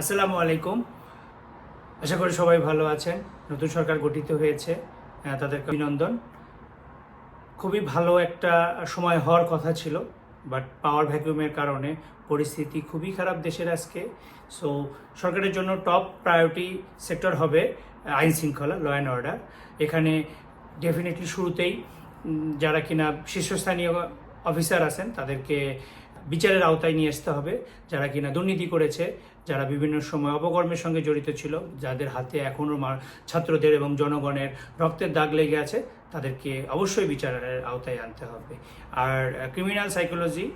আসসালামু আলাইকুম। আশা করি সবাই ভালো আছেন। নতুন সরকার গঠিত হয়েছে তাদেরকে অভিনন্দন। খুবই ভালো একটা সময় হওয়ার কথা ছিল বাট পাওয়ার ভ্যাকুয়ামের কারণে পরিস্থিতি খুবই খারাপ দেশের আজকে। সো সরকারের জন্য টপ প্রায়োরিটি সেক্টর হবে আইন শৃঙ্খলা ল অ্যান্ড অর্ডার এখানে ডেফিনেটলি শুরুতেই যারা কিনা শীর্ষস্থানীয় অফিসার আছেন, তাদেরকে বিচারের আওতায় নিয়ে আসতে হবে। যারা কিনা দুর্নীতি করেছে যারা বিভিন্ন সময় অপকর্মের সঙ্গে জড়িত ছিল, যাদের হাতে এখনও ছাত্রদের এবং জনগণের রক্তের দাগ লেগে আছে, তাদেরকে অবশ্যই বিচারের আওতায় আনতে হবে। আর ক্রিমিনাল সাইকোলজি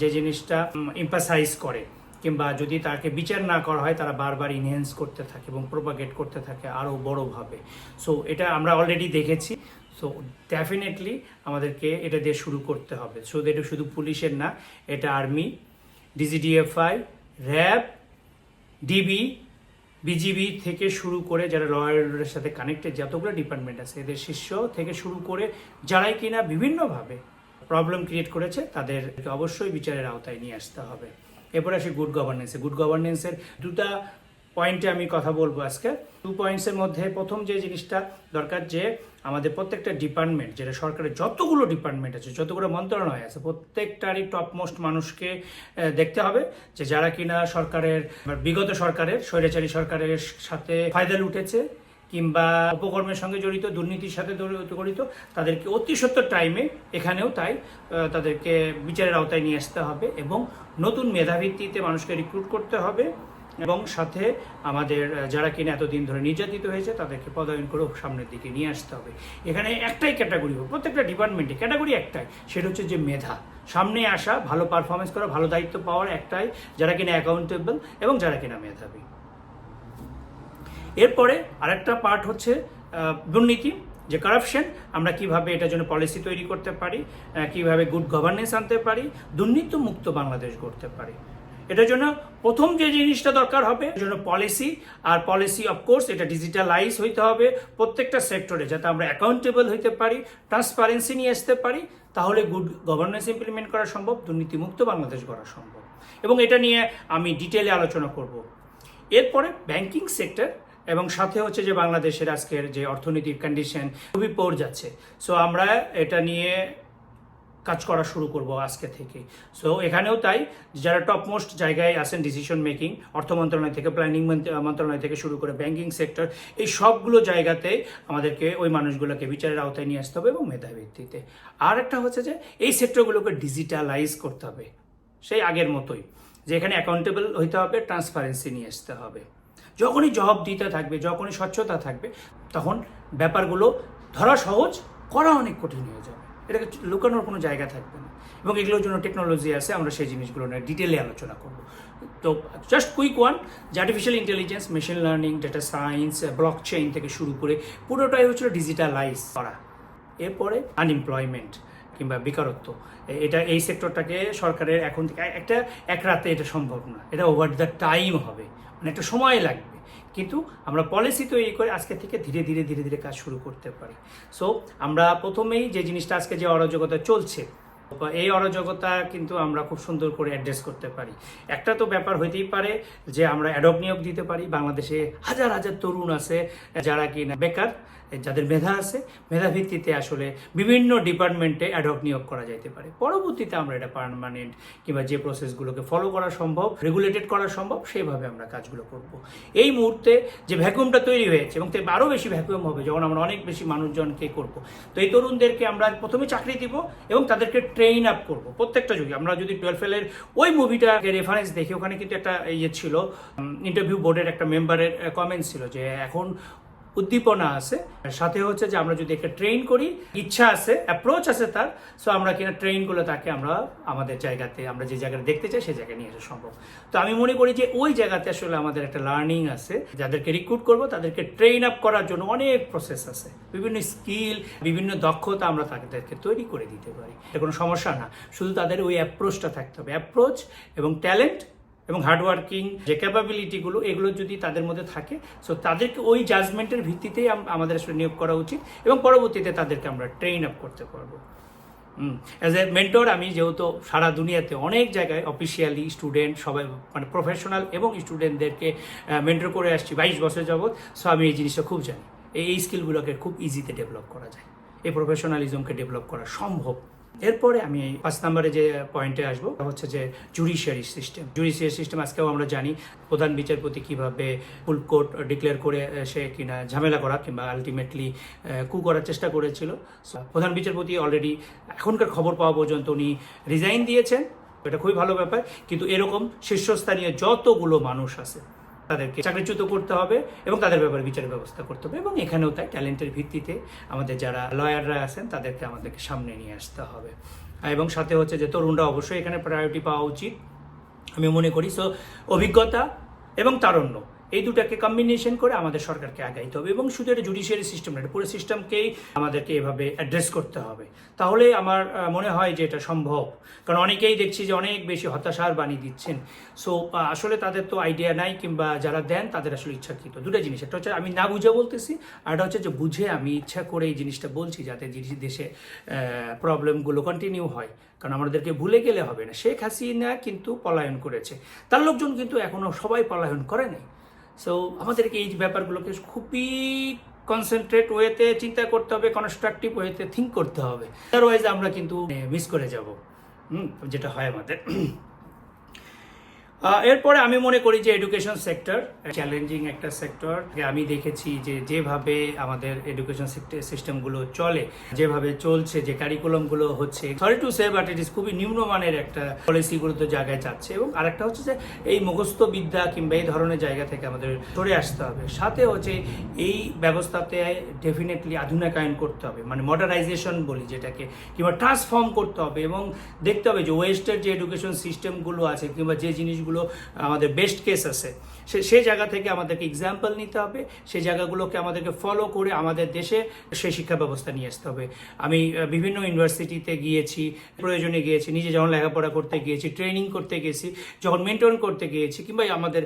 যে জিনিসটা ইম্পাসাইজ করে, কিংবা যদি তাকে বিচার না করা হয়, তারা বারবার ইনহেন্স করতে থাকে এবং প্রোপাগেট করতে থাকে আরও বড়োভাবে। সো এটা আমরা অলরেডি দেখেছি। সো ডেফিনেটলি আমাদেরকে এটা দিয়ে শুরু করতে হবে। সো এটা শুধু পুলিশের না, এটা army DGFI RAB DB BGB থেকে শুরু করে যারা ল অর্ডারের সাথে কানেক্টেড যতগুলো ডিপার্টমেন্ট আছে, এদের শীর্ষ থেকে শুরু করে যারাই কিনা বিভিন্নভাবে প্রবলেম ক্রিয়েট করেছে, তাদেরকে অবশ্যই বিচারের আওতায় নিয়ে আসতে হবে। এরপরে আসি গুড গভর্নেন্সে গুড গভর্নেন্সের দুটা পয়েন্টে আমি কথা বলব আজকে। টু পয়েন্টসের মধ্যে প্রথম যে জিনিসটা দরকার যে আমাদের প্রত্যেকটা ডিপার্টমেন্ট যেটা সরকারের যতগুলো ডিপার্টমেন্ট আছে, যতগুলো মন্ত্রণালয় আছে, প্রত্যেকটারই টপমোস্ট মানুষকে দেখতে হবে যে যারা কিনা সরকারের বিগত সরকারের, স্বৈরাচারী সরকারের সাথে ফায়দা লুটেছে, কিংবা অপকর্মের সঙ্গে জড়িত, দুর্নীতির সাথে জড়িত, তাদেরকে অতি সত্তর টাইমে এখানেও তাই তাদেরকে বিচারের আওতায় নিয়ে আসতে হবে এবং নতুন মেধাভিত্তিতে মানুষকে রিক্রুট করতে হবে। এবং সাথে আমাদের যারা কিনা এতদিন ধরে নির্যাতিত হয়েছে, তাদেরকে পদায়ন করে সামনের দিকে নিয়ে আসতে হবে। এখানে একটাই ক্যাটাগরি হবে, প্রত্যেকটা ডিপার্টমেন্টে ক্যাটাগরি একটাই, সেটা হচ্ছে যে মেধা। সামনে আসা, ভালো পারফরমেন্স করা, ভালো দায়িত্ব পাওয়ার একটাই, যারা কিনা অ্যাকাউন্টেবল এবং যারা কিনা মেধাবী। এরপরে আরেকটা পার্ট হচ্ছে দুর্নীতি, যে কারাপশন আমরা কীভাবে এটার জন্য পলিসি তৈরি করতে পারি কীভাবে গুড গভর্নেন্স আনতে পারি দুর্নীতি মুক্ত বাংলাদেশ করতে পারি। এটার জন্য প্রথম যে জিনিসটা দরকার হবে এর জন্য পলিসি আর পলিসি অফকোর্স এটা ডিজিটালাইজ হইতে হবে প্রত্যেকটা সেক্টরে যাতে আমরা অ্যাকাউন্টেবল হইতে পারি ট্রান্সপারেন্সি নিয়ে আসতে পারি, তাহলে গুড গভর্নেন্স ইমপ্লিমেন্ট করা সম্ভব, দুর্নীতিমুক্ত বাংলাদেশ গড়া সম্ভব। এবং এটা নিয়ে আমি ডিটেলে আলোচনা করব। এরপরে ব্যাংকিং সেক্টর এবং সাথে হচ্ছে যে বাংলাদেশের আজকের যে অর্থনৈতিক কন্ডিশন খুবই পড় যাচ্ছে। সো আমরা এটা নিয়ে কাজ করা শুরু করব আজকে থেকে। সো এখানেও তাই, যারা টপমোস্ট জায়গায় আছেন ডিসিশন মেকিং অর্থ মন্ত্রণালয় থেকে প্ল্যানিং মন্ত্রণালয় থেকে শুরু করে ব্যাংকিং সেক্টর এই সবগুলো জায়গাতে আমাদেরকে ওই মানুষগুলোকে বিচারের আওতায় নিয়ে আসতে হবে এবং মেধাভিত্তিতে আর একটা হচ্ছে যে, এই সেক্টরগুলোকে ডিজিটালাইজ করতে হবে। সেই আগের মতোই, যে এখানে অ্যাকাউন্টেবল হইতে হবে ট্রান্সপারেন্সি নিয়ে আসতে হবে। যখনই জবাব দিতে থাকবে, যখনই স্বচ্ছতা থাকবে, তখন ব্যাপারগুলো ধরা সহজ, করা অনেক কঠিন হয়ে যাবে। এটাকে লুকানোর কোনো জায়গা থাকবে না। এবং এগুলোর জন্য টেকনোলজি আছে, আমরা সেই জিনিসগুলো নিয়ে ডিটেলে আলোচনা করব। তো জাস্ট কুইক ওয়ান যে artificial intelligence machine learning data science blockchain থেকে শুরু করে পুরোটাই হচ্ছিল ডিজিটালাইজ করা। এরপরে আনএমপ্লয়মেন্ট কিংবা বেকারত্ব। এটা এই সেক্টরটাকে সরকারের এখন থেকে একটা, এক রাতে এটা সম্ভব না। এটা ওভার দ্য টাইম হবে। মানে একটা সময় লাগবে। কিন্তু আমরা পলিসি তৈরি করে আজকে থেকে ধীরে ধীরে ধীরে ধীরে কাজ শুরু করতে পারি। সো আমরা প্রথমেই যে জিনিসটা আজকে যে অরাজকতা চলছে, এই অরাজকতা কিন্তু আমরা খুব সুন্দর করে অ্যাড্রেস করতে পারি। একটা তো ব্যাপার হইতেই পারে যে আমরা অ্যাডপ নিয়োগ দিতে পারি। বাংলাদেশে হাজার হাজার তরুণ আছে যারা কি না বেকার যাদের মেধা আছে মেধা ভিত্তিতে আসলে বিভিন্ন ডিপার্টমেন্টে অ্যাডক নিয়োগ করা যাইতে পারে। পরবর্তীতে আমরা এটা পার্মানেন্ট কিংবা যে প্রসেসগুলোকে ফলো করা সম্ভব রেগুলেটেড করা সম্ভব, সেইভাবে আমরা কাজগুলো করব। এই মুহূর্তে যে ভ্যাকুয়ামটা তৈরি হয়েছে এবং তাই আরও বেশি ভ্যাকুয়াম হবে, যখন আমরা অনেক বেশি মানুষজনকে করব, তো এই তরুণদেরকে আমরা প্রথমে চাকরি দিব এবং তাদেরকে ট্রেন আপ করব। প্রত্যেকটা যুগে, আমরা যদি টুয়েলভ ফেলের ওই মুভিটাকে রেফারেন্স দেখি, ওখানে কিন্তু একটা ইয়ে ছিল ইন্টারভিউ বোর্ডের একটা মেম্বারের কমেন্ট ছিল যে এখন উদ্দীপনা আছে। সাথে হচ্ছে যে আমরা যদি একটা ট্রেন করি, ইচ্ছা আছে অ্যাপ্রোচ আছে তার সো আমরা কিনা ট্রেনগুলো তাকে আমরা আমাদের জায়গাতে, আমরা যে জায়গাটা দেখতে চাই সেই জায়গায় নিয়ে আসা সম্ভব। তো আমি মনে করি যে ওই জায়গাতে আসলে আমাদের একটা লার্নিং আছে। যাদেরকে রিক্রুট করব, তাদেরকে ট্রেন আপ করার জন্য অনেক প্রসেস আছে। বিভিন্ন স্কিল বিভিন্ন দক্ষতা আমরা তাদেরকে তৈরি করে দিতে পারি। এটা কোনো সমস্যা না। শুধু তাদের ওই অ্যাপ্রোচটা থাকতে হবে। অ্যাপ্রোচ এবং ট্যালেন্ট এবং হার্ডওয়ার্কিং যে ক্যাপাবিলিটিগুলো এগুলো যদি তাদের মধ্যে থাকে সো তাদেরকে ওই জাজমেন্টের ভিত্তিতেই আমাদের আসলে নিয়োগ করা উচিত এবং পরবর্তীতে তাদেরকে আমরা ট্রেন আপ করতে পারব। অ্যাজ এ মেন্টর আমি যেহেতু সারা দুনিয়াতে অনেক জায়গায় অফিসিয়ালি স্টুডেন্ট সবাই মানে প্রফেশনাল এবং স্টুডেন্টদেরকে মেন্টর করে আসছি বাইশ বছর যাবৎ সো আমি এই জিনিসটা খুব জানি। এই এই স্কিলগুলোকে খুব ইজিতে ডেভেলপ করা যায়। এই প্রফেশনালিজমকে ডেভেলপ করা সম্ভব এরপরে আমি পাঁচ নম্বরে যে পয়েন্টে আসব হচ্ছে যে জুডিশিয়ারি সিস্টেম জুডিশিয়ারি সিস্টেম আজকেও আমরা জানি প্রধান বিচারপতি কীভাবে ফুল কোর্ট ডিক্লেয়ার করে সে কিনা ঝামেলা করা কিংবা আলটিমেটলি কু করার চেষ্টা করেছিল। প্রধান বিচারপতি অলরেডি এখনকার খবর পাওয়া পর্যন্ত উনি রিজাইন দিয়েছেন। এটা খুবই ভালো ব্যাপার। কিন্তু এরকম শীর্ষস্থানীয় যতগুলো মানুষ আছে তাদেরকে চাকরিচ্যুত করতে হবে এবং তাদের ব্যাপারে বিচারের ব্যবস্থা করতে হবে এবং এখানেও তাই ট্যালেন্টের ভিত্তিতে আমাদের যারা লয়াররা আছেন তাদেরকে আমাদেরকে সামনে নিয়ে আসতে হবে। এবং সাথে হচ্ছে যে তরুণরা অবশ্যই এখানে প্রায়োরিটি পাওয়া উচিত। আমি মনে করি সো অভিজ্ঞতা এবং তারণ্য। এই দুটাকে কম্বিনেশন করে আমাদের সরকারকে আগাইতে হবে এবং শুধু এটা জুডিশিয়ারি সিস্টেম না, এটা পুরো সিস্টেমকেই আমাদেরকে এভাবে অ্যাড্রেস করতে হবে। তাহলে আমার মনে হয় যে এটা সম্ভব। কারণ অনেকেই দেখছি যে অনেক বেশি হতাশার বাণী দিচ্ছেন। সো আসলে তাদের তো আইডিয়া নাই কিংবা যারা দেন তাদের আসলে ইচ্ছাকৃত। দুটো জিনিস, একটা হচ্ছে আমি না বুঝে বলতেছি, আর একটা হচ্ছে যে বুঝে আমি ইচ্ছা করে এই জিনিসটা বলছি যাতে জিনিস দেশে প্রবলেমগুলো কন্টিনিউ হয়। কারণ আমাদেরকে ভুলে গেলে হবে না। শেখ হাসিনা কিন্তু পলায়ন করেছে। তার লোকজন কিন্তু এখনও সবাই পলায়ন করে নাই। সো আমাদেরকে এই ব্যাপারগুলোকে খুবই কনসেন্ট্রেট ওয়েতে চিন্তা করতে হবে কনস্ট্রাকটিভ ওয়েতে থিঙ্ক করতে হবে। আদারওয়াইজ আমরা কিন্তু মিস করে যাব। হুম, যেটা হয় আমাদের। এরপরে আমি মনে করি যে এডুকেশন সেক্টর চ্যালেঞ্জিং একটা সেক্টর আমি দেখেছি যে যেভাবে আমাদের এডুকেশন সিস্টেমগুলো চলে, যেভাবে চলছে, যে কারিকুলামগুলো হচ্ছে sorry to say but it is খুবই নিম্নমানের একটা পলিসিগুলো তো জায়গায় যাচ্ছে। এবং আরেকটা হচ্ছে যে এই মুখস্থ বিদ্যা কিংবা এই ধরনের জায়গা থেকে আমাদের সরে আসতে হবে। সাথে হচ্ছে এই ব্যবস্থাতে ডেফিনেটলি আধুনিকায়ন করতে হবে। মানে মডার্নাইজেশন বলি যেটাকে, কিংবা ট্রান্সফর্ম করতে হবে এবং দেখতে হবে যে ওয়েস্টের যে এডুকেশন সিস্টেমগুলো আছে, কিংবা যে জিনিসগুলো আমাদের বেস্ট কেস আছে। সে সেই জায়গা থেকে আমাদেরকে এক্সাম্পল নিতে হবে সেই জায়গাগুলোকে আমাদেরকে ফলো করে আমাদের দেশে সেই শিক্ষা ব্যবস্থা নিয়ে আসতে হবে। আমি বিভিন্ন ইউনিভার্সিটিতে গিয়েছি, প্রয়োজনে গিয়েছি, নিজে যখন লেখাপড়া করতে গিয়েছি ট্রেনিং করতে গেছি যখন মেনটেন করতে গিয়েছি, কিংবা আমাদের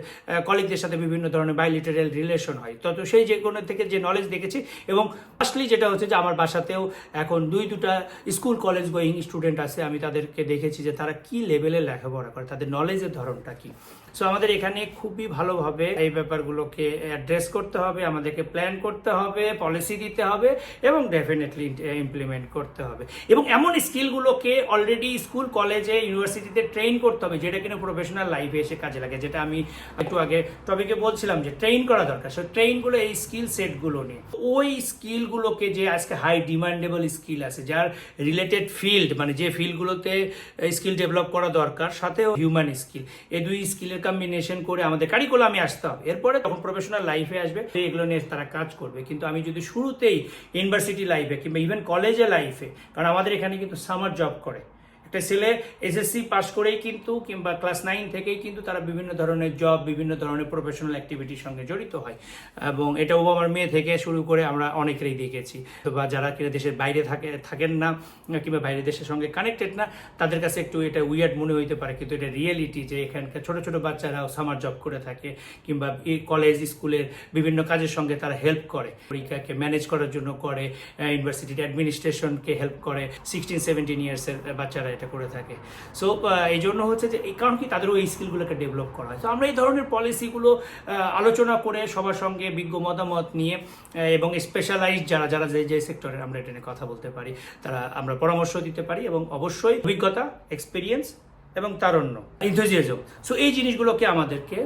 কলিগদের সাথে বিভিন্ন ধরনের বাইলিটারাল রিলেশন হয় তত সেই যে কোনো থেকে যে নলেজ দেখেছি এবং ফার্স্টলি যেটা হচ্ছে যে আমার বাসাতেও এখন দুই, দুটা স্কুল কলেজ গোয়িং স্টুডেন্ট আছে, আমি তাদেরকে দেখেছি যে তারা কি লেভেলে লেখাপড়া করে, তাদের নলেজের ধরনটা কি। সো আমাদের এখানে খুবই ভালোভাবে এই ব্যাপারগুলোকে অ্যাড্রেস করতে হবে, আমাদেরকে প্ল্যান করতে হবে পলিসি দিতে হবে এবং ডেফিনেটলি ইমপ্লিমেন্ট করতে হবে। এবং এমন স্কিলগুলোকে অলরেডি স্কুল কলেজে ইউনিভার্সিটিতে ট্রেন করতে হবে, যেটা কিনা প্রফেশনাল লাইফে এসে কাজে লাগে, যেটা আমি একটু আগে টপিকে বলছিলাম যে ট্রেন করা দরকার। সো ট্রেনগুলো এই স্কিল সেটগুলো নিয়ে। ওই স্কিলগুলোকে যে আজকে হাই ডিমান্ডেবল স্কিল আছে, যার রিলেটেড ফিল্ড মানে যে ফিল্ডগুলোতে স্কিল ডেভেলপ করা দরকার, সাথেও হিউম্যান স্কিল এই দুই স্কিলের কম্বিনেশন করে আমাদের কারিকুলামে আসতে হবে। এরপরে তখন প্রফেশনাল লাইফে আসবে এগুলো নিয়ে তারা কাজ করবে। কিন্তু আমি যদি শুরুতেই ইউনিভার্সিটি লাইফে কিংবা ইভেন কলেজে লাইফে কারণ আমাদের এখানে কিন্তু সামার জব করে। ছেলে এসএসসি পাশ করেই কিন্তু কিংবা ক্লাস নাইন থেকেই কিন্তু তারা বিভিন্ন ধরনের জব বিভিন্ন ধরনের প্রফেশনাল অ্যাক্টিভিটির সঙ্গে জড়িত হয়। এবং এটা ওবামার মেয়ে থেকে শুরু করে আমরা অনেকেরই দেখেছি। বা যারা কিনা দেশের বাইরে থাকে, থাকেন না, কিংবা বাইরের দেশের সঙ্গে কানেক্টেড না, তাদের কাছে একটু এটা উইয়ার্ড মনে হইতে পারে। কিন্তু এটা রিয়েলিটি যে এখানকার ছোট ছোট বাচ্চারাও সামার জব করে থাকে, কিংবা কলেজ স্কুলের বিভিন্ন কাজের সঙ্গে তারা হেল্প করে। পরীক্ষাকে ম্যানেজ করার জন্য করে ইউনিভার্সিটির অ্যাডমিনিস্ট্রেশনকে হেল্প করে। সিক্সটিন সেভেন্টিন ইয়ার্সের বাচ্চারা এটা করে থাকে। সো এই জন্য হচ্ছে যে, এই কারণ কি তাদেরও এই স্কিলগুলোকে ডেভেলপ করা হয়। তো আমরা এই ধরনের পলিসিগুলো আলোচনা করে সবার সঙ্গে বিজ্ঞ মতামত নিয়ে এবং স্পেশালাইজ যারা যারা যে যে সেক্টরে আমরা এটা নিয়ে কথা বলতে পারি, তারা আমরা পরামর্শ দিতে পারি এবং অবশ্যই অভিজ্ঞতা এক্সপিরিয়েন্স এবং তারণ্য ইনথুজিয়াজম সো এই জিনিসগুলোকে আমাদেরকে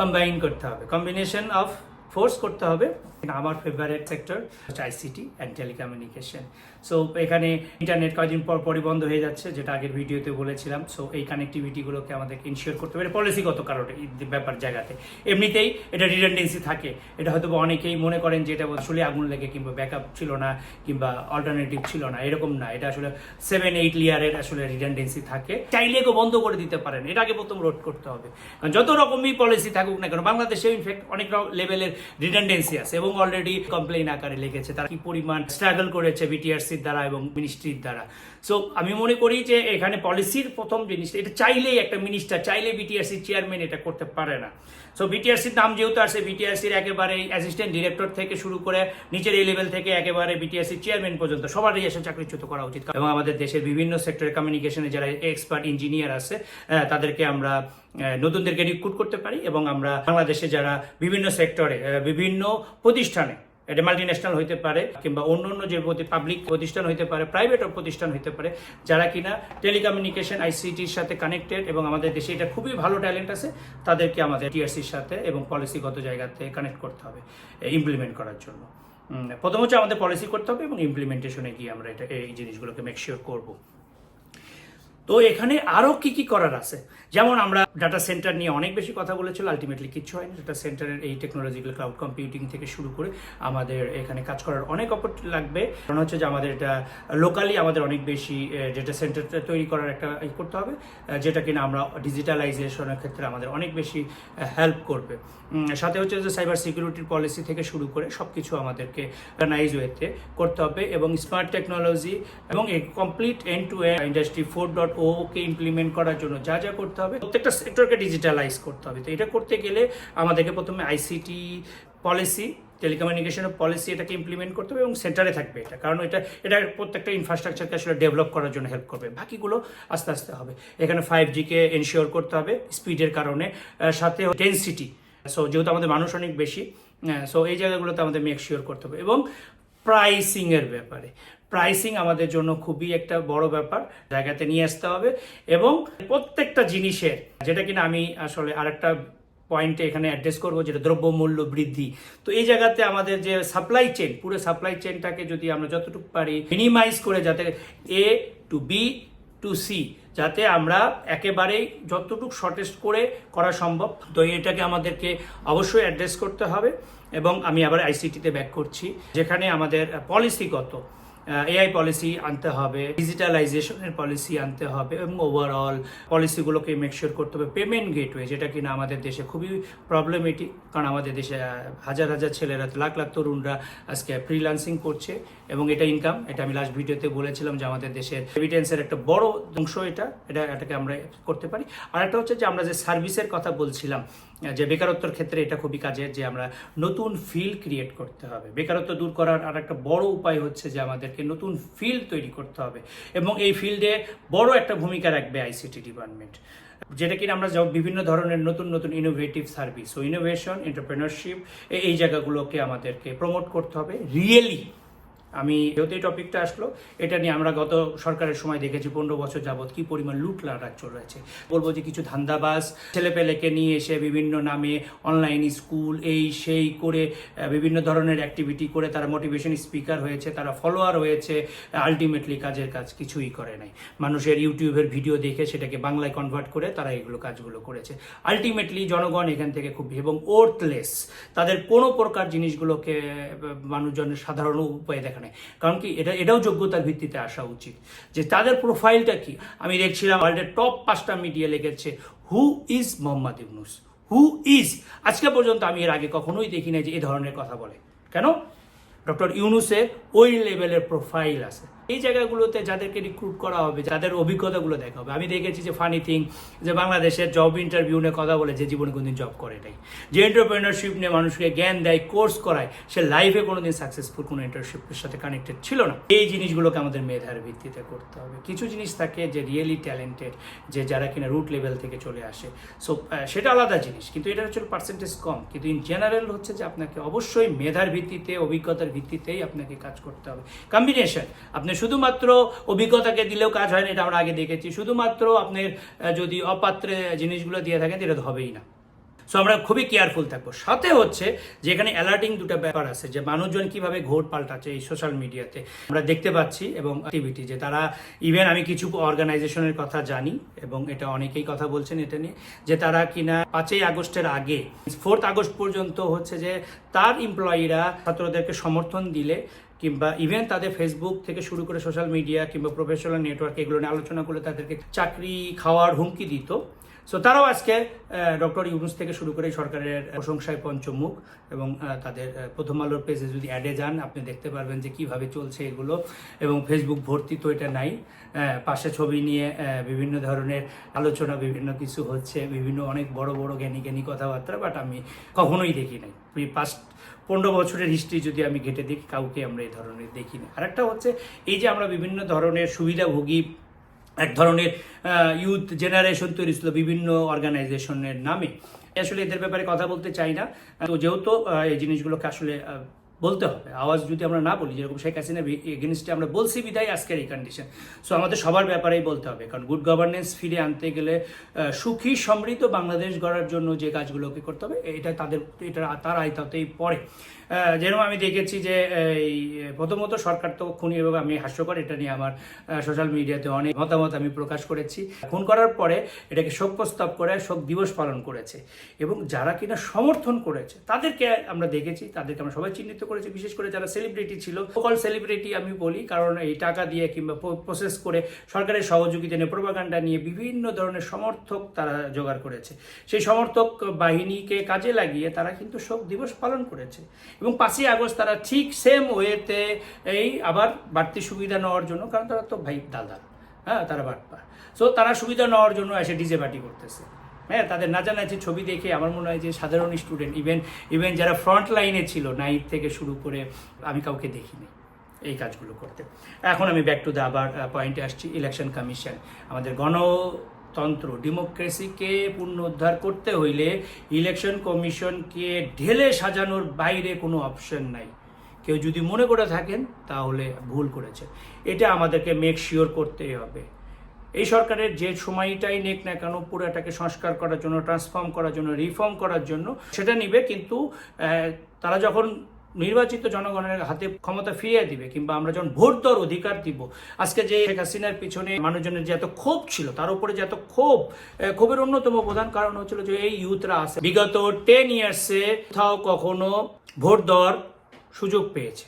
কম্বাইন করতে হবে। কম্বিনেশন অফ ফোর্স করতে হবে আমার favourite sector ICT and telecommunication so এখানে ইন্টারনেট কয়েকদিন পর পরই বন্ধ হয়ে যাচ্ছে, যেটা আগের ভিডিওতে বলেছিলাম। সো এই কানেক্টিভিটিগুলোকে আমাদেরকে ইনশিওর করতে হবে। পলিসিগত কারণে ব্যাপার জায়গাতে। এমনিতেই এটা রিডেন্ডেন্সি থাকে। এটা হয়তো অনেকেই মনে করেন যে এটা আসলে আগুন লেগে কিংবা ব্যাকআপ ছিল না, কিংবা অল্টারনেটিভ ছিল না। এরকম না। এটা আসলে সেভেন এইট লেয়ারের আসলে রিডেন্ডেন্সি থাকে। চাইলে কেউ বন্ধ করে দিতে পারেন। এটা আগে প্রথম রোড করতে হবে। কারণ যত রকমই পলিসি থাকুক না কেন বাংলাদেশে ইনফ্যাক্ট অনেক লেভেলের রিডান্ডেন্সি আছে। এবং অলরেডি কমপ্লেইন আকারে লিখেছে তারা কি পরিমাণ স্ট্রাগল করেছে বিটিআরসির দ্বারা এবং মিনিস্ট্রির দ্বারা। সো আমি মনে করি যে এখানে পলিসির প্রথম জিনিস এটা চাইলেই একটা মিনিস্টার চাইলে বিটিআরসির চেয়ারম্যান এটা করতে পারে না। সো বিটিআরসির নাম যেহেতু আসছে বিটিআরসির একেবারে অ্যাসিস্ট্যান্ট ডিরেক্টর থেকে শুরু করে নিচের এই লেভেল থেকে একেবারে বিটিআরসির চেয়ারম্যান পর্যন্ত সবারই এসে চাকরিচ্যুত করা উচিত। এবং আমাদের দেশের বিভিন্ন সেক্টরে কমিউনিকেশনে যারা এক্সপার্ট ইঞ্জিনিয়ার আছে তাদেরকে আমরা নতুনদেরকে রিক্রুট করতে পারি এবং আমরা বাংলাদেশে যারা বিভিন্ন সেক্টরে বিভিন্ন প্রতিষ্ঠানে, এটা মাল্টি ন্যাশনাল হইতে পারে কিংবা অন্য অন্য যে পাবলিক প্রতিষ্ঠান হইতে পারে প্রাইভেট প্রতিষ্ঠান হইতে পারে, যারা কিনা টেলিকমিউনিকেশন আইসিটির সাথে কানেক্টেড এবং আমাদের দেশে এটা খুবই ভালো ট্যালেন্ট আছে, তাদেরকে আমাদের টিআরসির সাথে এবং পলিসিগত জায়গাতে কানেক্ট করতে হবে ইমপ্লিমেন্ট করার জন্য। প্রথম হচ্ছে আমাদের পলিসি করতে হবে এবং ইমপ্লিমেন্টেশনে গিয়ে আমরা এটা, এই জিনিসগুলোকে মেকশিওর করব। তো এখানে আরও কি কি করার আছে? যেমন আমরা ডাটা সেন্টার নিয়ে অনেক বেশি কথা বলেছিল আলটিমেটলি কিচ্ছু হয়নি। ডাটা সেন্টারের এই টেকনোলজিক্যাল ক্লাউড কম্পিউটিং থেকে শুরু করে আমাদের এখানে কাজ করার অনেক অপরচুনিটি লাগবে। কারণ হচ্ছে যে আমাদের এটা লোকালি আমাদের অনেক বেশি ডেটা সেন্টার তৈরি করার একটা ই করতে হবে যেটা কিনা আমরা ডিজিটালাইজেশনের ক্ষেত্রে আমাদের অনেক বেশি হেল্প করবে। সাথে হচ্ছে যে সাইবার সিকিউরিটির পলিসি থেকে শুরু করে সব কিছু আমাদেরকে অর্গানাইজ ওয়েতে করতে হবে এবং স্মার্ট টেকনোলজি এবং এই complete end to end industry four dot okay implement করার জন্য যা যা করতে হবে, প্রত্যেকটা সেক্টরকে ডিজিটালাইজ করতে হবে। তো এটা করতে গেলে আমাদেরকে প্রথমে আইসিটি পলিসি টেলিকমিউনিকেশনের পলিসি এটাকে ইমপ্লিমেন্ট করতে হবে এবং সেন্টারে থাকবে এটা। কারণ এটা এটা প্রত্যেকটা ইনফ্রাস্ট্রাকচারকে আসলে ডেভেলপ করার জন্য হেল্প করবে। বাকিগুলো আস্তে আস্তে হবে। এখানে ফাইভ জিকে এনশিওর করতে হবে স্পিডের কারণে। সাথে ডেন্সিটি সো যেহেতু আমাদের মানুষ অনেক বেশি সো এই জায়গাগুলোতে আমাদের মেক শিওর করতে হবে। এবং প্রাইসিং এর ব্যাপারে। প্রাইসিং আমাদের জন্য খুবই একটা বড় ব্যাপার, জায়গাতে নিয়ে আসতে হবে এবং প্রত্যেকটা জিনিসের, যেটা কিনা আমি আসলে আরেকটা পয়েন্টে এখানে অ্যাড্রেস করব, যেটা দ্রব্যমূল্য বৃদ্ধি। তো এই জায়গাতে আমাদের যে সাপ্লাই চেন পুরো সাপ্লাই চেনটাকে যদি আমরা যতটুকু পারি মিনিমাইজ করে যাতে A to B to C যাতে আমরা একেবারেই যতটুকু শর্টেস্ট করে করা সম্ভব, তো এটাকে আমাদেরকে অবশ্যই অ্যাড্রেস করতে হবে। এবং আমি আবার আইসিটিতে ব্যাক করছি, যেখানে আমাদের পলিসিগত এআই পলিসি আনতে হবে ডিজিটালাইজেশনের পলিসি আনতে হবে এবং ওভারঅল পলিসিগুলোকে মেকশিওর করতে হবে পেমেন্ট গেটওয়ে যেটা কিনা আমাদের দেশে খুবই প্রবলেমেটিক কারণ আমাদের দেশে হাজার হাজার ছেলেরা, লাখ লাখ তরুণরা আজকে ফ্রিলান্সিং করছে। এবং এটা ইনকাম এটা আমি লাস্ট ভিডিওতে বলেছিলাম যে আমাদের দেশের এভিডেন্সের একটা বড় অংশ এটা এটা, এটাকে আমরা করতে পারি। আর একটা হচ্ছে যে আমরা যে সার্ভিসের কথা বলছিলাম, যে বেকারত্বের ক্ষেত্রে এটা খুবই কাজের, যে আমরা নতুন ফিল্ড ক্রিয়েট করতে হবে। বেকারত্ব দূর করার আর একটা বড় উপায় হচ্ছে যে আমাদেরকে নতুন ফিল্ড তৈরি করতে হবে এবং এই ফিল্ডে বড় একটা ভূমিকা রাখবে আইসিটি ডিপার্টমেন্ট যেটা কিনা আমরা বিভিন্ন ধরনের নতুন নতুন ইনোভেটিভ সার্ভিস ও ইনোভেশন এন্টারপ্রেনারশিপ এই জায়গাগুলোকে আমাদেরকে প্রমোট করতে হবে। রিয়েলি আমি যেহেতু এই টপিকটা আসলো, এটা নিয়ে আমরা গত সরকারের সময় দেখেছি, পনেরো বছর যাবৎ কি পরিমাণ লুটলাট চলেছে। বলব যে কিছু ধান্দাবাজ ছেলেপেলেকে নিয়ে এসে বিভিন্ন নামে অনলাইন স্কুল এই সেই করে বিভিন্ন ধরনের অ্যাক্টিভিটি করে তারা মোটিভেশন স্পিকার হয়েছে, তারা ফলোয়ার হয়েছে আলটিমেটলি কাজের কাজ কিছুই করে নাই। মানুষের ইউটিউবের ভিডিও দেখে সেটাকে বাংলায় কনভার্ট করে তারা এগুলো কাজগুলো করেছে। আলটিমেটলি জনগণ এখান থেকে খুব এবং ওর্থলেস তাদের কোনো প্রকার জিনিসগুলোকে মানুষজনের সাধারণ উপায়ে দেখা নেই কারণ কি, এটা, এটাও যোগ্যতার ভিত্তিতে আসা উচিত। যে তাদের প্রোফাইলটা কি? আমি দেখছিলাম ওয়ার্ল্ডের টপ পাঁচটা মিডিয়া লেগেছে who is Mohammad Yunus who is আজকে পর্যন্ত আমি এর আগে কখনোই দেখি না যে এ ধরনের কথা বলে। কেন? ডক্টর ইউনুসের ওই লেভেলের প্রোফাইল আছে। এই জায়গাগুলোতে যাদেরকে রিক্রুট করা হবে, যাদের অভিজ্ঞতাগুলো দেখা হবে। আমি দেখেছি যে ফানি থিং যে বাংলাদেশের জব ইন্টারভিউ নিয়ে কথা বলে যে জীবনে কোনোদিন জব করে নাই। যে এন্টারপ্রেনারশিপ নিয়ে মানুষকে জ্ঞান দেয় কোর্স করায়, সে লাইফে কোনোদিন সাকসেসফুল কোনো এন্টারশিপের সাথে কানেক্টেড ছিল না। এই জিনিসগুলোকে আমাদের মেধার ভিত্তিতে করতে হবে। কিছু জিনিস থাকে যে রিয়েলি ট্যালেন্টেড যে যারা কিনা রুট লেভেল থেকে চলে আসে। সো সেটা আলাদা জিনিস, কিন্তু এটা হচ্ছে পার্সেন্টেজ কম। কিন্তু ইন জেনারেল হচ্ছে যে আপনাকে অবশ্যই মেধার ভিত্তিতে, অভিজ্ঞতার ভিত্তিতেই আপনাকে কাজ করতে হবে। কম্বিনেশন আপনি শুধুমাত্র অভিজ্ঞতাকে দিলেও কাজ হয় না এটা আমরা আগে দেখেছি। শুধুমাত্র আপনার যদি অপাত্রে জিনিসগুলো দিয়ে থাকেন, এটা তো হবেই না। সো আমরা খুবই কেয়ারফুল থাকব। সাথে হচ্ছে যে এখানে অ্যালার্টিং দুটো ব্যাপার আছে, যে মানুষজন কীভাবে ঘোর পাল্টাচ্ছে এই সোশ্যাল মিডিয়াতে আমরা দেখতে পাচ্ছি এবং অ্যাক্টিভিটি যে তারা ইভেন আমি কিছু অর্গানাইজেশনের কথা জানি, এবং এটা অনেকেই কথা বলছেন এটা নিয়ে, যে তারা কিনা পাঁচই আগস্টের আগে ফোর্থ আগস্ট পর্যন্ত হচ্ছে যে তার এমপ্লয়িরা ছাত্রদেরকে সমর্থন দিলে কিংবা ইভেন তাদের ফেসবুক থেকে শুরু করে সোশ্যাল মিডিয়া কিংবা প্রফেশনাল নেটওয়ার্ক এগুলো নিয়ে আলোচনা করলে তাদেরকে চাকরি খাওয়ার হুমকি দিত। সো তারাও আজকে ডক্টর ইউনুস থেকে শুরু করে সরকারের প্রশংসায় পঞ্চমুখ এবং তাদের প্রথম আলোর পেজে যদি অ্যাডে যান, আপনি দেখতে পারবেন যে কীভাবে চলছে এগুলো এবং ফেসবুক ভর্তি তো এটা নাই। পাশে ছবি নিয়ে বিভিন্ন ধরনের আলোচনা, বিভিন্ন কিছু হচ্ছে, বিভিন্ন অনেক বড় বড় জ্ঞানী জ্ঞানী কথাবার্তা বাট আমি কখনোই দেখি নাই। পাস্ট পনেরো বছরের হিস্ট্রি যদি আমি ঘেটে দেখি, কাউকে আমরা এই ধরনের দেখি না আরেকটা হচ্ছে, এই যে আমরা বিভিন্ন ধরনের সুবিধাভোগী, এক ধরনের ইউথ জেনারেশন তৈরি ছিল বিভিন্ন অর্গানাইজেশনের নামে। আসলে এদের ব্যাপারে কথা বলতে চাই না। তো যেহেতু এই জিনিসগুলোকে আসলে বলতে হবে। আওয়াজ যদি আমরা না বলি, যেরকম শেখ হাসিনা এগেনস্টে আমরা বলছি বিদায় আজকের এই কন্ডিশন সো আমাদের সবার ব্যাপারেই বলতে হবে, কারণ গুড গভর্নেন্স ফিরে আনতে গেলে সুখী সমৃদ্ধ বাংলাদেশ গড়ার জন্য যে কাজগুলোকে করতে হবে, এটা তাদের, এটা তার আয়তাতেই পড়ে। যেরকম আমি দেখেছি যে, এই, প্রথমত সরকার তো খুনি এবং আমি হাস্যকর, এটা নিয়ে আমার সোশ্যাল মিডিয়াতে অনেক মতামত আমি প্রকাশ করেছি। খুন করার পরে এটাকে শোক প্রস্তাব করে, শোক দিবস পালন করেছে। এবং যারা কিনা সমর্থন করেছে, তাদেরকে আমরা দেখেছি, তাদেরকে আমরা সবাই চিহ্নিত করেছি। বিশেষ করে যারা সেলিব্রিটি ছিল, সকল সেলিব্রিটি আমি বলি, কারণ এই টাকা দিয়ে কিংবা প্রসেস করে সরকারের সহযোগিতা নিয়ে প্রোপাগান্ডা নিয়ে বিভিন্ন ধরনের সমর্থক তারা জোগাড় করেছে। সেই সমর্থক বাহিনীকে কাজে লাগিয়ে তারা কিন্তু শোক দিবস পালন করেছে। এবং পাঁচই আগস্ট তারা ঠিক সেম ওয়েতে এই আবার বাড়তি সুবিধা নেওয়ার জন্য, কারণ তারা তো ভাই দাদা হ্যাঁ তারা বাটপার সো তারা সুবিধা নেওয়ার জন্য এসে ডিজে পার্টি করতেছে। হ্যাঁ তাদের নাচানাচি ছবি দেখে আমার মনে হয় যে সাধারণ স্টুডেন্ট ইভেন ইভেন যারা ফ্রন্ট লাইনে ছিল নাইট থেকে শুরু করে আমি কাউকে দেখিনি এই কাজগুলো করতে। এখন আমি ব্যাক টু দ্য আবার পয়েন্টে আসছি ইলেকশন কমিশন আমাদের গণতন্ত্র ডেমোক্রেসিকে পুনরুদ্ধার করতে হইলে ইলেকশন কমিশনকে ঢেলে সাজানোর বাইরে কোনো অপশন নাই। কেউ যদি মনে করে থাকেন, তাহলে ভুল করেছে। এটা আমাদেরকে মেক শিওর করতেই হবে। এই সরকারের যে সময়টাই নেক না কেন পুরোটাকে সংস্কার করার জন্য ট্রান্সফর্ম করার জন্য রিফর্ম করার জন্য, সেটা নিবে। কিন্তু তারা যখন নির্বাচিত জনগণের হাতে ক্ষমতা ফিরিয়ে দিবে কিংবা আমরা যখন ভোট দেওয়ার অধিকার দিব, আজকে যে শেখ হাসিনার পিছনে মানুষজনের যে এত ক্ষোভ ছিল, তার উপরে যে এত ক্ষোভ ক্ষোভের অন্যতম প্রধান কারণ হচ্ছিল যে এই ইউথরা আছে, বিগত টেন ইয়ার্সে কোথাও কখনো ভোট দেওয়ার সুযোগ পেয়েছে।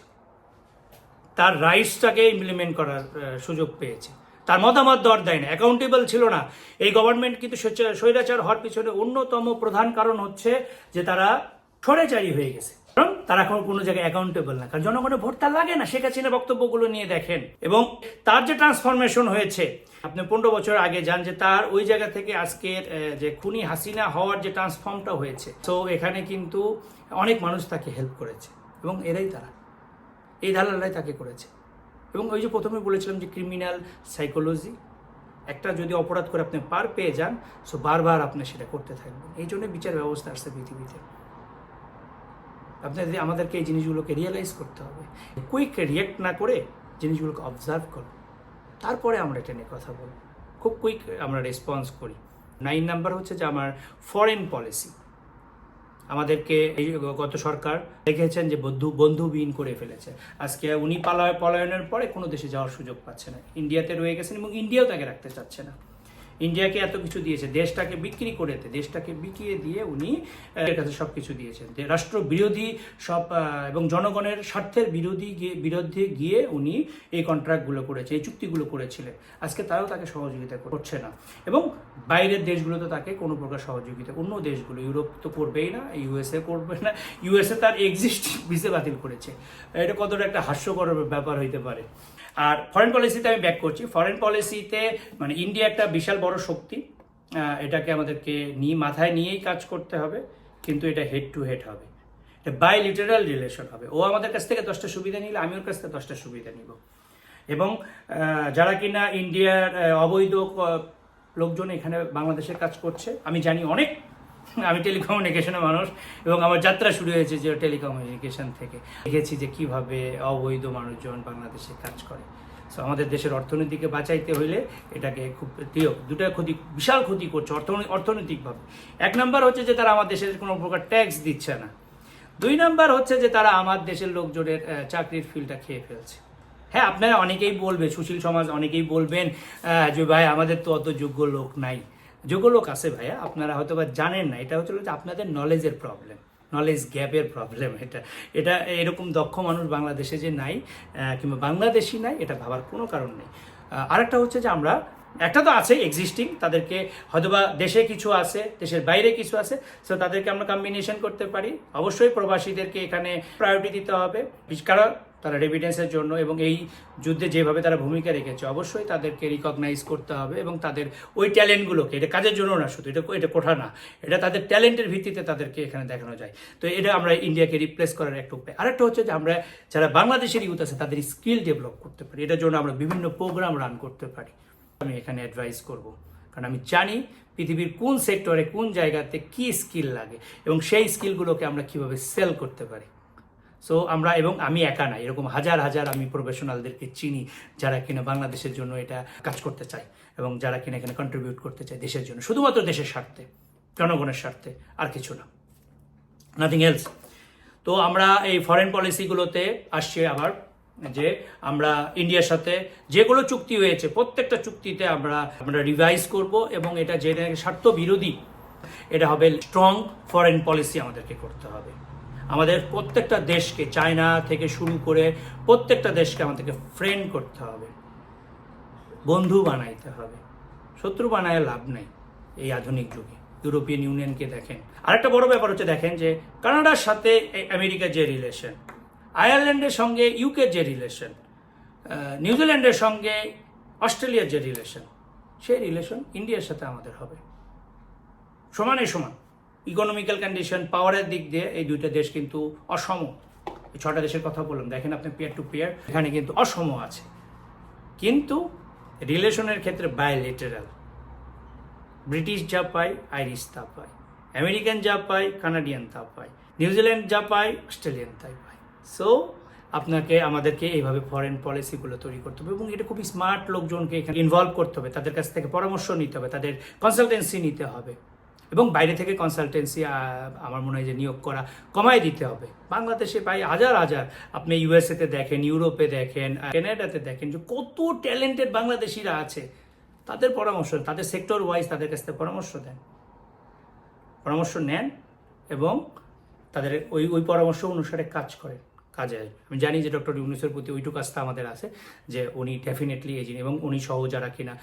তার রাইটসটাকে ইমপ্লিমেন্ট করার সুযোগ পেয়েছে। তার মতামত দর দেয় না অ্যাকাউন্টেবল ছিল না। এই গভর্নমেন্ট কিন্তু স্বৈরাচার হওয়ার পিছনে অন্যতম প্রধান কারণ হচ্ছে যে তারা স্বৈরাচারী হয়ে গেছে। কারণ তারা কোনো জায়গায় অ্যাকাউন্টেবল না। কারণ জনগণের ভোট তার লাগে না শেখ হাসিনা বক্তব্যগুলো নিয়ে দেখেন। এবং তার যে ট্রান্সফরমেশন হয়েছে আপনি পনেরো বছর আগে যান যে তার ওই জায়গা থেকে আজকের আহ, যে খুনি হাসিনা হওয়ার যে ট্রান্সফর্মটা হয়েছে। তো এখানে কিন্তু অনেক মানুষ তাকে হেল্প করেছে এবং এরাই তারা। এই দালালরাই তাকে করেছে। এবং ওই যে প্রথমে বলেছিলাম যে ক্রিমিনাল সাইকোলজি একটা যদি অপরাধ করে আপনি পার পেয়ে যান সো বারবার আপনি সেটা করতে থাকবেন। এই জন্য বিচার ব্যবস্থা আসছে পৃথিবীতে। আপনাদের আমাদেরকে এই জিনিসগুলোকে রিয়েলাইজ করতে হবে। কুইক রিয়েক্ট না করে জিনিসগুলোকে অবজার্ভ করো। তারপরে আমরা এটা নিয়ে কথা বলব। খুব কুইক আমরা রেসপন্স করি। নাইন নাম্বার হচ্ছে যে আমার ফরেন পলিসি আমাদেরকে এই গত সরকার দেখেছেন যে বন্ধু বন্ধুবিহীন করে ফেলেছে। আজকে উনি পালায়, পলায়নের পরে কোনো দেশে যাওয়ার সুযোগ পাচ্ছে না। ইন্ডিয়াতে রয়ে গেছেন এবং ইন্ডিয়াও তাকে রাখতে চাচ্ছে না। ইন্ডিয়াকে এত কিছু দিয়েছে, দেশটাকে বিক্রি করেতে দেশটাকে বিকিয়ে দিয়ে উনি কাছে সব কিছু দিয়েছেন। রাষ্ট্র বিরোধী সব এবং জনগণের স্বার্থের বিরোধী গিয়ে, বিরুদ্ধে গিয়ে উনি এই কন্ট্রাক্টগুলো করেছে, এই চুক্তিগুলো করেছিলেন। আজকে তারাও তাকে সহযোগিতা করছে না। এবং বাইরের দেশগুলো তো তাকে কোনো প্রকার সহযোগিতা, অন্য দেশগুলো, ইউরোপ তো করবেই না ইউএসএ করবে না ইউএসএ তার এক্সিস্টিং ভিসা বাতিল করেছে। এটা কতটা একটা হাস্যকর ব্যাপার হইতে পারে। আর ফরেন পলিসিতে আমি ব্যাক করছি। ফরেন পলিসিতে মানে ইন্ডিয়া একটা বিশাল বড় শক্তি। এটাকে আমাদেরকে নিয়ে মাথায় নিয়েই কাজ করতে হবে, কিন্তু এটা হেড টু হেড হবে। এটা বাই লিটারাল রিলেশন হবে। ও আমাদের কাছ থেকে দশটা সুবিধা নিলে, আমি ওর কাছ থেকে দশটা সুবিধা নিব। এবং যারা কিনা ইন্ডিয়ার অবৈধ লোকজন এখানে বাংলাদেশে কাজ করছে, আমি জানি অনেক আমি টেলিকমিউনিকেশনের মানুষ এবং আমার যাত্রা শুরু হয়েছে যে টেলিকমিউনিকেশন থেকে। দেখেছি যে কীভাবে অবৈধ মানুষজন বাংলাদেশে কাজ করে। সো আমাদের দেশের অর্থনীতিকে বাঁচাইতে হইলে এটাকে খুব দুটা ক্ষতি, বিশাল ক্ষতি করছে অর্থনৈতিক অর্থনৈতিকভাবে। এক নাম্বার হচ্ছে যে তারা আমার দেশের কোনো প্রকার ট্যাক্স দিচ্ছে না। দুই নাম্বার হচ্ছে যে তারা আমার দেশের লোকজনের চাকরির ফিল্ডটা খেয়ে ফেলছে। হ্যাঁ আপনারা অনেকেই বলবে, সুশীল সমাজ অনেকেই বলবেন যে ভাই আমাদের তো অত যোগ্য লোক নাই। যোগ্য লোক আছে ভাইয়া, আপনারা হয়তো বা জানেন না, এটা হচ্ছে যে আপনাদের নলেজের প্রবলেম নলেজ গ্যাপের প্রবলেম এটা এটা এরকম দক্ষ মানুষ বাংলাদেশে যে নাই কিংবা বাংলাদেশি নাই, এটা ভাবার কোনো কারণ নেই। আরেকটা হচ্ছে যে আমরা, একটা তো আছে এক্সিস্টিং তাদেরকে হয়তোবা দেশে কিছু আছে, দেশের বাইরে কিছু আছে সো তাদেরকে আমরা কম্বিনেশন করতে পারি। অবশ্যই প্রবাসীদেরকে এখানে প্রায়োরিটি দিতে হবে। কারণ তারা রেভিডেন্সের জন্য এবং এই যুদ্ধে যেভাবে তারা ভূমিকা রেখেছে, অবশ্যই তাদেরকে রিকগনাইজ করতে হবে এবং তাদের ওই ট্যালেন্টগুলোকে এটা কাজের জন্য না শুধু, এটা এটা কোঠা না, এটা তাদের ট্যালেন্টের ভিত্তিতে তাদেরকে এখানে দেখানো যায়। তো এটা আমরা ইন্ডিয়াকে রিপ্লেস করার একটা উপায়। আরেকটা হচ্ছে যে আমরা যারা বাংলাদেশের ইউথ আছে, তাদের স্কিল ডেভেলপ করতে পারি। এটার জন্য আমরা বিভিন্ন প্রোগ্রাম রান করতে পারি। আমি এখানে অ্যাডভাইস করব। কারণ আমি জানি পৃথিবীর কোন সেক্টরে কোন জায়গাতে কি স্কিল লাগে এবং সেই স্কিলগুলোকে আমরা কীভাবে সেল করতে পারি। সো আমরা এবং আমি একা নাই এরকম হাজার হাজার আমি প্রফেশনালদেরকে চিনি যারা কিনা বাংলাদেশের জন্য এটা কাজ করতে চায় এবং যারা কিনা এখানে কন্ট্রিবিউট করতে চায় দেশের জন্য। শুধুমাত্র দেশের স্বার্থে, জনগণের স্বার্থে, আর কিছু না। নাথিং এলস তো আমরা এই ফরেন পলিসিগুলোতে আসছি আবার, যে আমরা ইন্ডিয়ার সাথে যেগুলো চুক্তি হয়েছে, প্রত্যেকটা চুক্তিতে আমরা আমরা রিভাইজ করব এবং এটা যে স্বার্থ বিরোধী এটা হবে স্ট্রং ফরেন পলিসি আমাদেরকে করতে হবে। আমাদের প্রত্যেকটা দেশকে, চায়না থেকে শুরু করে প্রত্যেকটা দেশকে আমাদেরকে ফ্রেন্ড করতে হবে। বন্ধু বানাইতে হবে। শত্রু বানায় লাভ নেই এই আধুনিক যুগে। ইউরোপিয়ান ইউনিয়নকে দেখেন। আরেকটা বড় ব্যাপার হচ্ছে দেখেন যে, কানাডার সাথে আমেরিকার যে রিলেশন আয়ারল্যান্ডের সঙ্গে ইউকের যে রিলেশন নিউজিল্যান্ডের সঙ্গে অস্ট্রেলিয়ার যে রিলেশন সেই রিলেশন ইন্ডিয়ার সাথে আমাদের হবে। সমানে সমান। ইকোনমিক্যাল কন্ডিশন পাওয়ারের দিক দিয়ে এই দুইটা দেশ কিন্তু অসম। ছটা দেশের কথা বললাম। দেখেন আপনি পেয়ার টু পেয়ার এখানে কিন্তু অসম আছে। কিন্তু রিলেশনের ক্ষেত্রে বায়োলেটারাল ব্রিটিশ যা পায় আইরিশ তা পায়। আমেরিকান যা পায় কানাডিয়ান তা পায়। নিউজিল্যান্ড যা পায় অস্ট্রেলিয়ান তাই পায়। সো আপনাকে, আমাদেরকে এইভাবে ফরেন পলিসিগুলো তৈরি করতে হবে এবং এটা খুবই স্মার্ট লোকজনকে এখানে ইনভলভ করতে হবে। তাদের কাছ থেকে পরামর্শ নিতে হবে। তাদের কনসালটেন্সি নিতে হবে। এবং বাইরে থেকে কনসালটেন্সি আমার মনে হয় যে নিয়োগ করা কমায় দিতে হবে। বাংলাদেশে প্রায় হাজার হাজার আপনি ইউএসএতে দেখেন ইউরোপে দেখেন কানাডাতে দেখেন যে কত ট্যালেন্টেড বাংলাদেশিরা আছে। তাদের পরামর্শ, তাদের সেক্টর ওয়াইজ তাদের কাছ থেকে পরামর্শ দেন। পরামর্শ নেন এবং তাদের ওই ওই পরামর্শ অনুসারে কাজ করেন। কাজে আসবে। আমি জানি যে ডক্টর ইউনুসের প্রতি ওইটুকু আস্থা আমাদের আছে, যে উনি ডেফিনেটলি এই এবং উনি সহ যারা কিনা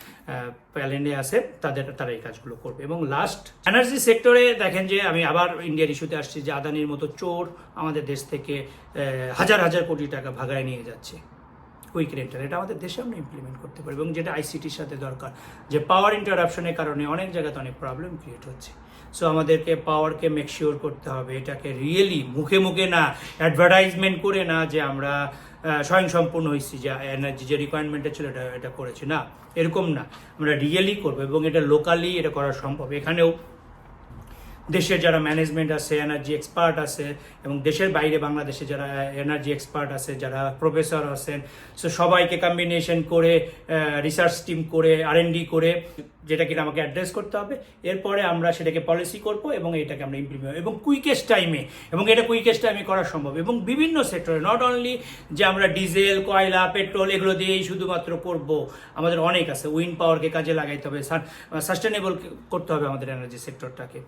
প্যালেন্ডে আছে, তাদের, তারা এই কাজগুলো করবে। এবং লাস্ট এনার্জি সেক্টরে দেখেন যে আমি আবার ইন্ডিয়ার ইস্যুতে আসছি, যে আদানির মতো চোর আমাদের দেশ থেকে হাজার হাজার কোটি টাকা ভাগায় নিয়ে যাচ্ছে। কুইক রেন্টাল এটা আমাদের দেশে আমরা ইমপ্লিমেন্ট করতে পারি এবং যেটা আইসিটির সাথে দরকার, যে পাওয়ার ইন্টারাপশনের কারণে অনেক জায়গাতে অনেক প্রবলেম ক্রিয়েট হচ্ছে। সো আমাদেরকে পাওয়ারকে মেকশিওর করতে হবে। এটাকে রিয়েলি মুখে মুখে না অ্যাডভার্টাইজমেন্ট করে না যে আমরা স্বয়ংসম্পূর্ণ হয়েছি, যে এনার্জি যে রিকোয়ারমেন্টটা ছিল এটা এটা করেছি। না, এরকম না। আমরা রিয়েলি করব এবং এটা লোকালি এটা করা সম্ভব। এখানেও দেশের যারা ম্যানেজমেন্ট আছে এনার্জি এক্সপার্ট আছে এবং দেশের বাইরে বাংলাদেশে যারা এনার্জি এক্সপার্ট আছে, যারা প্রফেসর আছেন সো সবাইকে কম্বিনেশন করে রিসার্চ টিম করে আর করে যেটা কিনা আমাকে অ্যাড্রেস করতে হবে। এরপরে আমরা সেটাকে পলিসি করব এবং এটাকে আমরা ইমপ্লিমেন্ট এবং কুইকেস্ট টাইমে এবং এটা কুইকেস্ট টাইমে করা সম্ভব। এবং বিভিন্ন সেক্টরে নট অনলি যে আমরা ডিজেল কয়লা পেট্রোল এগুলো দিয়েই শুধুমাত্র করব, আমাদের অনেক আছে। উইন্ড পাওয়ারকে কাজে লাগাইতে হবে সাস্টেনেবল করতে হবে আমাদের এনার্জি সেক্টরটাকে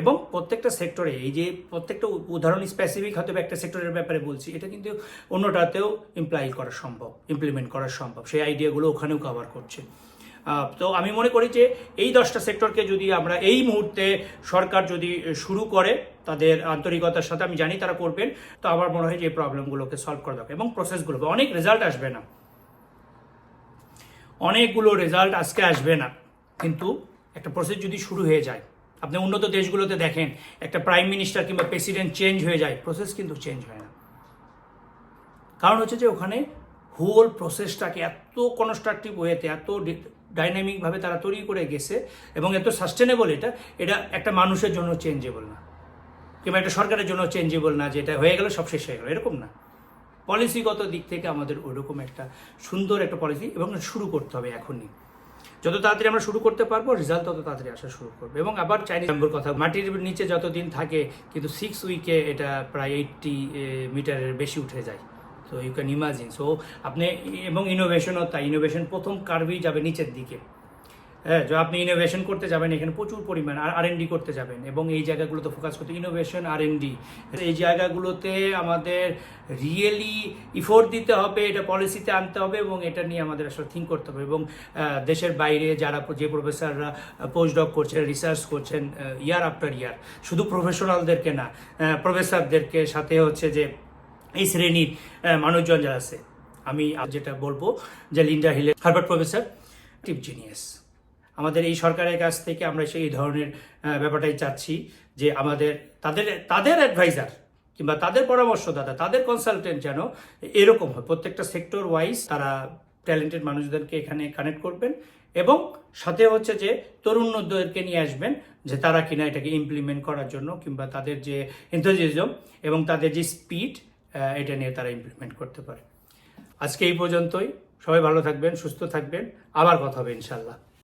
এবং প্রত্যেকটা সেক্টরে এই যে প্রত্যেকটা উদাহরণ স্পেসিফিক হয়তো একটা সেক্টরের ব্যাপারে বলছি, এটা কিন্তু অন্যটাতেও ইমপ্লাই করা সম্ভব ইমপ্লিমেন্ট করা সম্ভব। সেই আইডিয়াগুলো ওখানেও কভার করছে। তো আমি মনে করি যে এই দশটা সেক্টরকে যদি আমরা এই মুহূর্তে সরকার যদি শুরু করে, তাদের আন্তরিকতার সাথে আমি জানি তারা করবেন, তো আমার মনে হয় যে এই প্রবলেমগুলোকে সলভ করা দরকার এবং প্রসেসগুলো অনেক রেজাল্ট আসবে না। অনেকগুলো রেজাল্ট আজকে আসবে না। কিন্তু একটা প্রসেস যদি শুরু হয়ে যায়, আপনি উন্নত দেশগুলোতে দেখেন, একটা প্রাইম মিনিস্টার কিংবা প্রেসিডেন্ট চেঞ্জ হয়ে যায় প্রসেস কিন্তু চেঞ্জ হয় না। কারণ হচ্ছে যে ওখানে হোল প্রসেসটাকে এত কনস্ট্রাকটিভ ওয়েতে এত ডাইনামিকভাবে তারা তৈরি করে গেছে এবং এত সাস্টেনেবল এটা এটা একটা মানুষের জন্য চেঞ্জেবল না। কিংবা একটা সরকারের জন্য চেঞ্জেবল না যে এটা হয়ে গেল, সব শেষ হয়ে গেল, এরকম না। পলিসিগত দিক থেকে আমাদের ওইরকম একটা সুন্দর একটা পলিসি এবং শুরু করতে হবে এখনই। যত তাড়াতাড়ি আমরা শুরু করতে পারব রেজাল্ট তত তাড়াতাড়ি আসা শুরু করবে এবং আবার চাইনিজ নম্বর কথা, মাটির নিচে যতদিন থাকে, কিন্তু সিক্স উইকে এটা প্রায় এইটটি মিটারের বেশি উঠে যায়। তো ইউ ক্যান ইমাজিন সো আপনি এবং ইনোভেশনও তাই ইনোভেশন প্রথম কার্ভেই যাবে নিচের দিকে। হ্যাঁ আপনি ইনোভেশন করতে যাবেন, এখানে প্রচুর পরিমাণ আর আর করতে যাবেন। এবং এই জায়গাগুলোতে ফোকাস করতে ইনোভেশন আর এই জায়গাগুলোতে আমাদের রিয়েলি ইফোর্ট দিতে হবে, এটা পলিসিতে আনতে হবে এবং এটা নিয়ে আমাদের আসলে থিঙ্ক করতে হবে। এবং দেশের বাইরে যারা যে প্রফেসররা পোস্ট ডক করছেন রিসার্চ করছেন ইয়ার আফটার ইয়ার শুধু প্রফেশনালদেরকে না প্রফেসরদেরকে সাথে হচ্ছে যে এই শ্রেণির মানুষজন যারা আছে, আমি যেটা বলব যে লিন্ডা হিলে, হার্ভার্ড প্রফেসর টিপ জিনিয়াস আমাদের এই সরকারের কাছ থেকে আমরা সেই ধরনের ব্যাপারটাই চাচ্ছি যে আমাদের, তাদের তাদের অ্যাডভাইজার কিংবা তাদের পরামর্শদাতা, তাদের কনসালটেন্ট যেন এরকম হয়। প্রত্যেকটা সেক্টর ওয়াইজ তারা ট্যালেন্টেড মানুষদেরকে এখানে কানেক্ট করবেন এবং সাথে হচ্ছে যে তরুণদেরকে নিয়ে আসবেন যে তারা কিনা এটাকে ইমপ্লিমেন্ট করার জন্য কিংবা তাদের যে এনথোজিজম এবং তাদের যে স্পিড এটা নিয়ে তারা ইমপ্লিমেন্ট করতে পারে। আজকে এই পর্যন্তই। সবাই ভালো থাকবেন, সুস্থ থাকবেন। আবার কথা হবে ইনশাল্লাহ